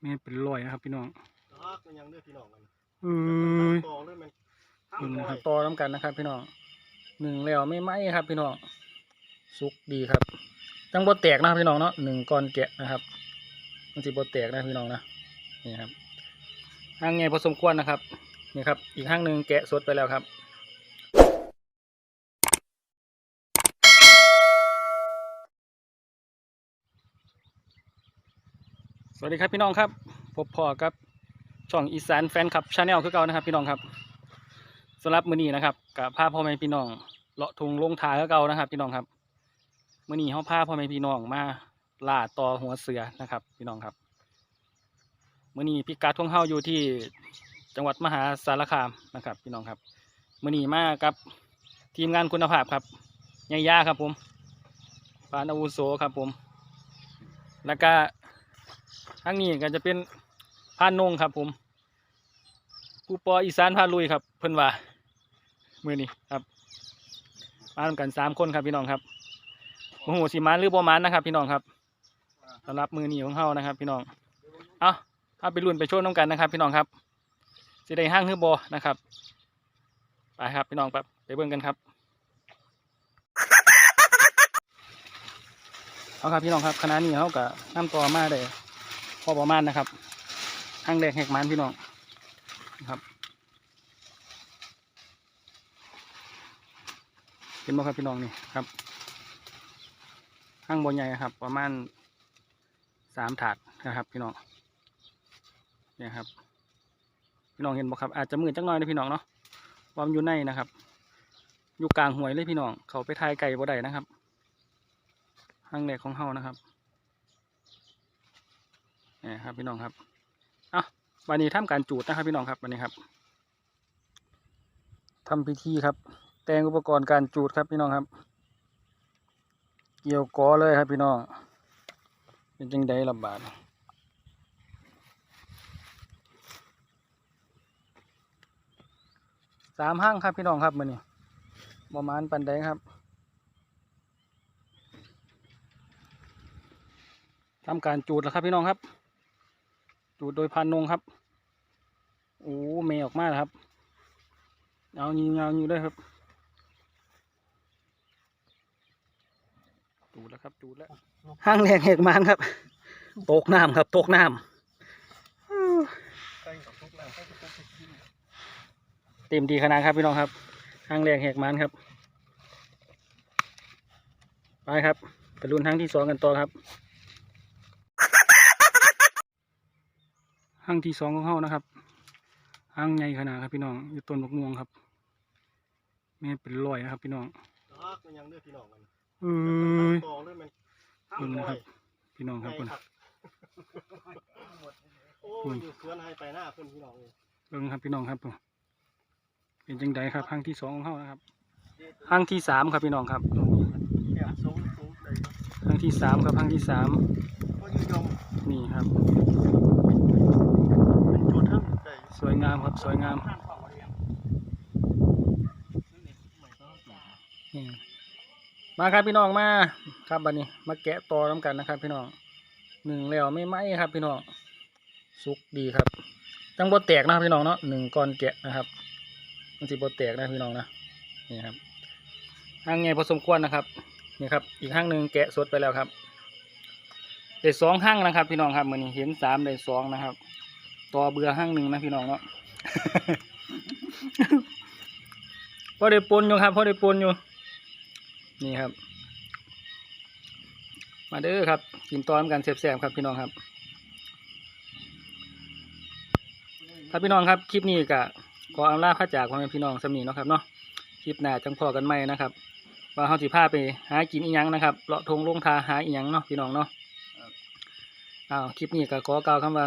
แม่เป็นรอยนะครับ พี่น้องลากมันยังเลือดพี่น้องกันเอ้ยตองเลยมันเบิ่งนะครับต่อน้ำกันนะครับ พี่น้องหนึ่งแล้วไม่ไหมครับ พี่น้องสุกดีครับจังบดแตกนะครับพี่น้องเนาะหนึ่งก้อนแกะนะครับ มันสิบดแตกนะพี่น้องนะนี่ครับห้างไงพอสมควรนะครับนี่ครับ อีกห้างหนึ่งแกะสดไปแล้วครับ สวัสดีครับพี่น้องครับพบพอกับช่องอีสานแฟนคลับชาแนลคือเก่านะครับ พี่น้องครับสำหรับมื้อนี้นะครับกับพาพ่อแม่พี่น้องเลาะทุงลงทาคือเก่านะครับ พี่น้องครับมื้อนี้เฮาพาพ่อแม่พี่น้องมาล่าต่อหัวเสือนะครับ พี่น้องครับมื้อนี้พิกัดของเฮาอยู่ที่จังหวัดมหาสารคามนะครับ พี่น้องครับมื้อนี้มากับทีมงานคุณภาพครับยายาครับผมปานอาวุโสครับผม แล้วก็ ทางนี้ก็จะเป็นพานนงครับ ผมผู้ปออีสานพาลุยครับ เพิ่นว่ามือนี้ครับมาทำกันสามคนครับพี่น้องครับโมโหสีมานหรือบ่มานนะครับ พี่น้องครับสำหรับมือนี้ของเฮานะครับ พี่น้องเอาเอาไปรุ่นไปโชว์น้องกันนะครับ พี่น้องครับสิได้ห้างฮือบอนะครับไปครับพี่น้องไปไปเบิ่งกันครับเอาครับพี่น้องครับคณะนี้เขากับน้ำต่อมาได้ อประมาณนะครับห้างแดงแหกมันพี่น้องนะครับเห็นบ่ครับพี่น้องนี่ครับห้างบนใหญ่ครับ ประมาณสามถาดนะครับ พี่น้องเนี่ยครับ พี่น้องเห็นบ่ครับอาจจะมืดจังหน่อยนะพี่น้องเนาะวามนอยู่ในนะครับ อยู่กลางห้วยเลยพี่น้องเขาไปทายไก่บ่ได้นะครับห้างแรกของเฮานะครับ นี่ครับพี่น้องครับเอาวันนี้ทำการจูดนะครับพี่น้องครับวันนี้ครับทำพิธีครับ แต่งอุปกรณ์การจูดครับพี่น้องครับ เกี่ยวกอเลยครับพี่น้อง เป็นจังไดลำบากสามห้างครับพี่น้องครับมันนี้ประมาณปันใดงครับทำการจูดแล้วครับพี่น้องครับ จูดโดยพันนงครับ โอ้เมย์ออกมาแล้วครับ เอายิงเอายิงด้วยครับจูดแล้วครับจูดแล้วห้างแรงเหกมานครับ ตกน้ำครับ ตกน้ำเต็มดีขนาดครับพี่น้องครับห้างแรงเหกมานครับ ไปครับไปรุ่นห้งที่สองกันต่อครับ ห้างที่สองของเขานะครับห้างใหญ่ขนาดครับพี่น้องอยู่ต้นมะม่วงครับแม่เป็นรอยนะครับ พี่น้องลากมันยังเลือดพี่น้องกันเอ้ยตองเลยมันเบิ่งนะครับ พี่น้องครับไงเพิ่นโอ้ยอยู่สวนให้ไปหน้าเพิ่นพี่น้องเลยเบิ่งครับพี่น้องครับเป็นจังไดครับห้างที่สองของเขานะครับห้างที่สามครับพี่น้องครับแบบสูงสูงเลยห้างที่สามครับห้างที่สามก็ยืนยงนี่ครับ เป็นจุดทั้งใจ สวยงามครับสวยงามนี่มาครับพี่น้องมาครับบัดนี้ มาแกะต่อน้ำกันนะครับ พี่น้องหนึ่งแล้วไม่ไหมครับพี่น้องสุกดีครับจังบดแตกนะครับพี่น้องเนาะหนึ่งก้อนแกะนะครับมันสิบดแตกนะพี่น้องนะนี่ครับห้างไงพอสมควรนะครับนี่ครับ อีกห้างหนึ่งแกะสดไปแล้วครับได้สองห้างนะครับ พี่น้องครับมือนี้เห็นสามได้สองนะครับ ต่อเบื่อห้างหนึ่งนะพี่น้องเนาะพอได้ปนอยู่ครับพอได้ปนอยู่ นี่ครับ มาเด้อครับ กินตอนกันแซ่บๆครับพี่น้องครับ ถ้าพี่น้องครับคลิปนี้ก็ขออำลาพระจากพ่อแม่พี่น้องสำนีเนาะครับเนาะคลิปหน้าจังพอกันใหม่นะครับ ว่าเฮาสิพาไปหากินอีหยังนะครับเลาะทงลงทาหาอีหยังเนาะพี่น้องเนาะอ้าวคลิปนี้ก็ขอกล่าวคำว่า